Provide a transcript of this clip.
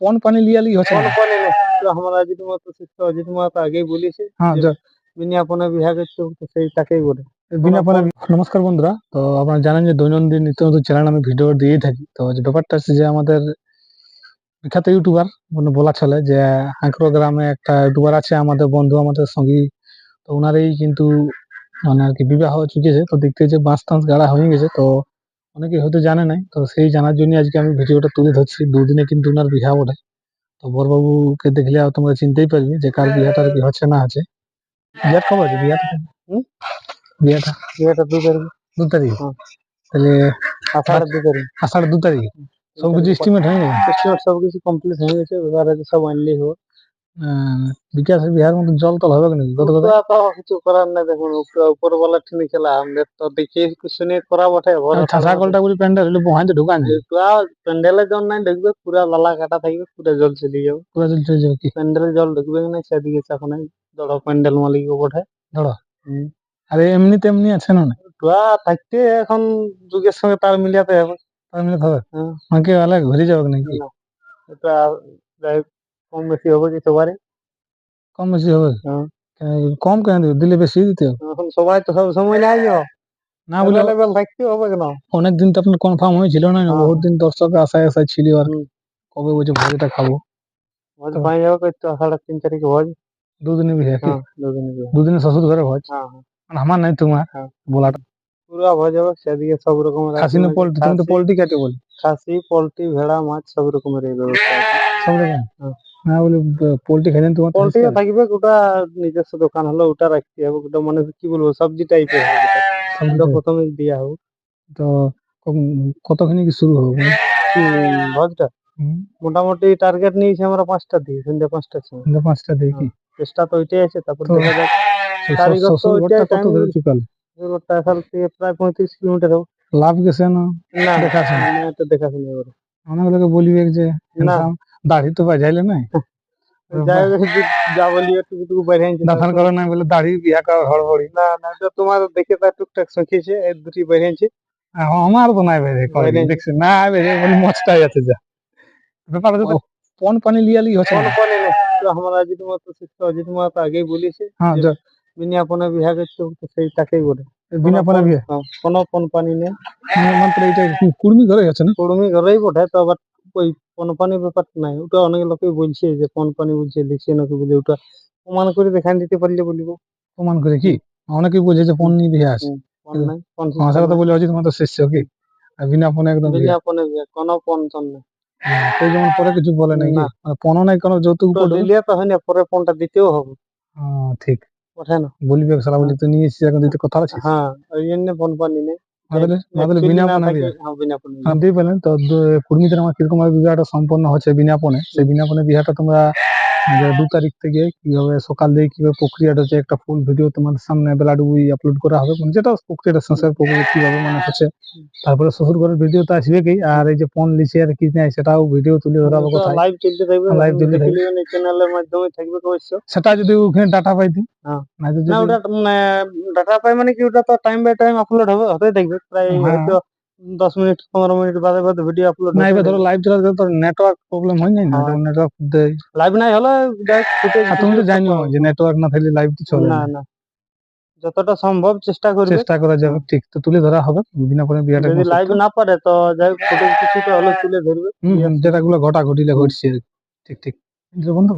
পন পানি লিয়ালি হচ্ছে পানি নেই? তো আমার অজিত মাহাতো শিষ্য অজিত মাহাতো আগেই বলেছে হ্যাঁ যে যা- বিজ্ঞাপনে বিভাগ তো সেই তাকেই বলে। বিনা পনে নমস্কার বন্ধুরা। তো আপনারা জানেন যে দৈনন্দিন নিত্য নতুন চ্যানেল আমি ভিডিও দিয়েই থাকি। তো যে ব্যাপারটা হচ্ছে যে আমাদের বিখ্যাত ইউটিউবার মানে বলা চলে যে হাঁকড়ো গ্রামে একটা ইউটিউবার আছে আমাদের বন্ধু আমাদের সঙ্গী। তো ওনারই কিন্তু মানে আর কি বিবাহ চুকেছে। তো দেখতে যে বাঁশ টাঁশ গাড়া হয়ে গেছে। তো অনেকে হয়তো জানে নাই তো সেই জানার জন্য আজকে আমি ভিডিওটা তুলে ধরছি। দুদিনে কিন্তু ওনার বিবাহ ওঠে তো বরবাবুকে দেখলে আর তোমরা চিনতেই পারবে যে কার বিয়েটা আর কি হচ্ছে না আছে বিয়ার খবর আছে বিয়াটা হুম? বিয়েটা বিয়েটা দু তারিখ দু তারিখ। হ্যাঁ। তাহলে আষাঢ় দু তারিখ। আষাঢ় দু তারিখ। সব কিছু এস্টিমেট হয়ে গেছে Estimate সব কিছু কমপ্লিট হয়ে গেছে। এবার আছে সব আনলেই হবে। আহ, বিকাশের বিহার মতো জল তল হবে নাকি? কত কত তো তাও কিছু করার নাই দেখুন উপরবেলা ঠেনে খেলা আমাদের তো দেখে শুনে করা বটে ঠাসা কলটা বলি প্যান্ডেল হলে বহাইতে ঢুকান যায় প্যান্ডেলের জল নাই ঢুকবে পুরা লালা কাটা থাকবে পুরা জল চলে যাবে। পুরো জল চলে যাবে কি? প্যান্ডেলে জল ঢুকবে না সেদিকে এখন ধরো প্যান্ডেল মালিক বটে। হুম। আরে এমনি তেমনি আছে না? টুয়া থাকতে এখন যুগের সঙ্গে তার মিলাতে হবে তার মিলে হবে। মাকে আলা ঘুরে যাবে নাকি। এটা কম বেশি হবে কিছু পারে। কম বেশি হবে? হ্যাঁ। কম কেন দিলে বেশি দিতে হবে। এখন সবাই তো সব সময় নাই যাও না বলে লেভেল থাকতে হবে কেন? অনেক দিন তো আপনার কনফার্ম হয়েছিল না। হ্যাঁ। বহুত দিন দর্শক আশায় আশায় ছিল আর কবে বলছে ভোজটা খাব? ভোজ পাই যাবে কই তো সাড়ে তিন তারিখে ভোজ দুদিনে বিয়ে কি হ্যাঁ দুদিনে ভোজ দুদিনে শ্বশুর ঘরে ভোজ হ্যাঁ হ্যাঁ। মানে আমার নাই তোমার। বলাটা পুরা ভোজ হবে সেদিকে সব রকমের খাসি না। পোল্ট্রি তুমি তো পোল্ট্রি কাটে বলি। খাসি পোল্ট্রি ভেড়া মাছ সব রকমের ব্যবস্থা আছে। সব রকম? হ্যাঁ। না বলি পোল্ট্রি খেলেন তোমার তো পোল্ট্রি হিসেবে। থাকবে ওটা নিজস্ব দোকান হলো ওটা রাখতে হবে ওটা মানে কি বলব সবজি টাইপের ওটা। সবজি প্রথমে দেওয়া হোক তো কতখানি কি শুরু হবে? ভোজটা মোটামুটি টার্গেট নিয়েছি আমরা পাঁচটা দিয়ে সন্ধ্যা পাঁচটার সময় সন্ধ্যা পাঁচটা কি চেষ্টা তো ওইটাই আছে তারপর দেখা যাক তো কারিগর তো ওইটাই কত ধরে দিল। চুকাল এখান থেকে প্রায় পঁয়ত্রিশ কিলোমিটার হবে লাভ গেছে না না দেখাশোনা। এটা দেখাশোনা এবারে অনেকগুলোকে বলিবে যে না। দাড়ি তো বাজাইলে নাই। করে নাই বলে দাড়ি বিয়া করা হড়বড়ি। না না তোমার দেখে তার টুকটাক শিখেছে এই দুটি আমার তো নাই বেরে করে দেখছি না বেরে বলে মচটাই আছে যা। ব্যাপার হচ্ছে তো পন পানি লিয়ালি হচ্ছে কোন না। পানি নেই। তো আমার অজিত মাহাতো শিষ্য অজিত মাহাতো আগেই বলেছে হ্যাঁ সেই তাকেই বলে। বিনা পনে বিয়ে? কোনো কোন পানি নেই। মানে মাত্র এইটা কুর্মি ঘরে আছে না? ঘরেই বটে তো ওই কোন পানি ব্যাপার নাই। ওটা অনেক লোকই বলছে যে কোন পানি বলছে লিখছে নাকি বলে ওটা প্রমাণ করে দেখান দিতে পারলে বলিব। প্রমাণ করে কি? অনেকেই বোঝে যে পন নিয়ে নাই কোন ভাষা কথা বলে অজিত শিষ্য কি আর বিনা পনে একদম বিভাগ কোনো নাই। হ্যাঁ, সেই যেমন পরে কিছু বলে নাকি না। মানে নাই কোনো যৌতুক দিলে তো হয় না পরে ফোনটা দিতেও হবে। হ্যাঁ, ঠিক। ওঠে না। বলবি সালা বলি তুই নিয়ে এসেছিস এখন দিতে কথা আছে। হ্যাঁ ওই জন্য ফোন পানি নেই মাদলে মাদলে Actually বিনা না পনে থাকে- বিয়ে। হ্যাঁ বলেন তো দ- আমার কীরকম ভাবে বিবাহটা সম্পন্ন হচ্ছে বিনাপনে সেই বিনাপনে বিবাহটা তোমরা দু তারিখ থেকে কীভাবে সকাল দিয়ে কীভাবে প্রক্রিয়াটা হচ্ছে একটা ফুল ভিডিও তোমার সামনে বেলাডুবি আপলোড করা হবে মানে যেটা প্রক্রিয়াটা সংসার প্রক্রিয়া কীভাবে মানে হচ্ছে তারপরে শ্বশুর ঘরের ভিডিও তো আসবে কি আর এই যে পন লিচে আর কি নেই সেটাও ভিডিও তুলে ধরাবো কথা লাইভ চলতে থাকবে লাইভ চলতে থাকবে। চ্যানেলের মাধ্যমে থাকবে অবশ্য সেটা যদি ওখানে ডাটা পাইতি হ্যাঁ। না ওটা মানে ডাটা পাই মানে কি ওটা তো টাইম বাই টাইম আপলোড হবে হতেই থাকবে প্রায় হ্যাঁ। হয়তো দশ মিনিট পনেরো মিনিট বাদে বাদে ভিডিও আপলোড না এবার ধরো লাইভ চলাতে তো নেটওয়ার্ক প্রবলেম হয় নাই? না হ্যাঁ। নেটওয়ার্ক দেয়। লাইভ নাই হলে তুমি তো জানিও যে নেটওয়ার্ক না থাকলে লাইভ তো চলে না না। যতটা সম্ভব চেষ্টা করবে। চেষ্টা করা যাবে ঠিক। তো তুলে ধরা হবে বিনাপনে বিয়াটা যদি লাইভ না পারে তো যাই ফুটেজ কিছুটা হলে তুলে ধরবে। হুম হুম, যেটা গুলো ঘটা ঘটিলে ঘটছে ঠিক। ঠিক বন্ধু।